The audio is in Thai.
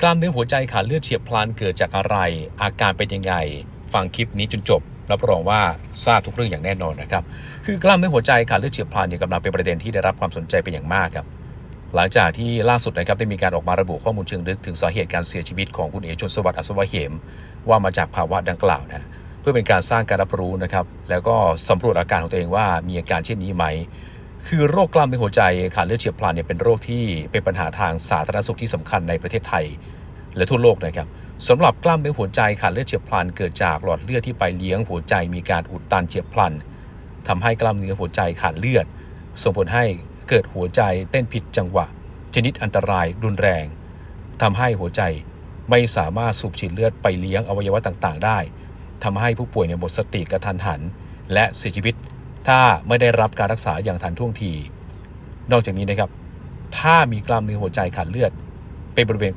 กล้ามเนื้อหัวใจขาดเลือดเฉียบพลันเกิดจากอะไร อาการเป็นยังไง ฟังคลิปนี้จนจบรับรองว่าทราบทุกเรื่องอย่างแน่นอนนะครับ คือกล้ามเนื้อหัวใจขาดเลือดเฉียบพลันเนี่ยกำลังเป็นประเด็นที่ได้รับความสนใจเป็นอย่างมากครับหลังจากที่ล่าสุดนะครับได้มีการออกมาระบุข้อมูลเชิงลึกถึงสาเหตุการเสียชีวิตของคุณเอชนสวัสดิ์อัศวะเหม ว่ามาจากภาวะดังกล่าวนะเพื่อเป็นการสร้างการรับรู้นะครับแล้วก็สำรวจอาการของตัวเองว่ามีอาการเช่นนี้ไหม คือโรคกล้ามเนื้อหัวใจขาดเลือดเฉียบพลันเนี่ยเป็นโรคที่เป็นปัญหาทางสาธารณสุขที่สำคัญในประเทศไทย และทั่วโลกนะครับสำหรับกล้ามเนื้อหัวใจขาดเลือดเฉียบพลัน เกิดจากหลอดเลือดที่ไปเลี้ยงหัวใจมีการอุดตันเฉียบพลันทำให้กล้ามเนื้อหัวใจขาดเลือด ส่งผลให้เกิดหัวใจเต้นผิดจังหวะ ชนิดอันตรายรุนแรงทำให้หัวใจไม่สามารถสูบฉีดเลือดไปเลี้ยงอวัยวะต่างๆ ได้ทำให้ผู้ป่วยเนี่ยหมดสติกระทันหัน และเสียชีวิต ถ้าไม่ได้รับการรักษาอย่างทันท่วงที นอกจากนี้นะครับ ถ้ามีกล้ามเนื้อหัวใจขาดเลือดเป็นบริเวณกว้าง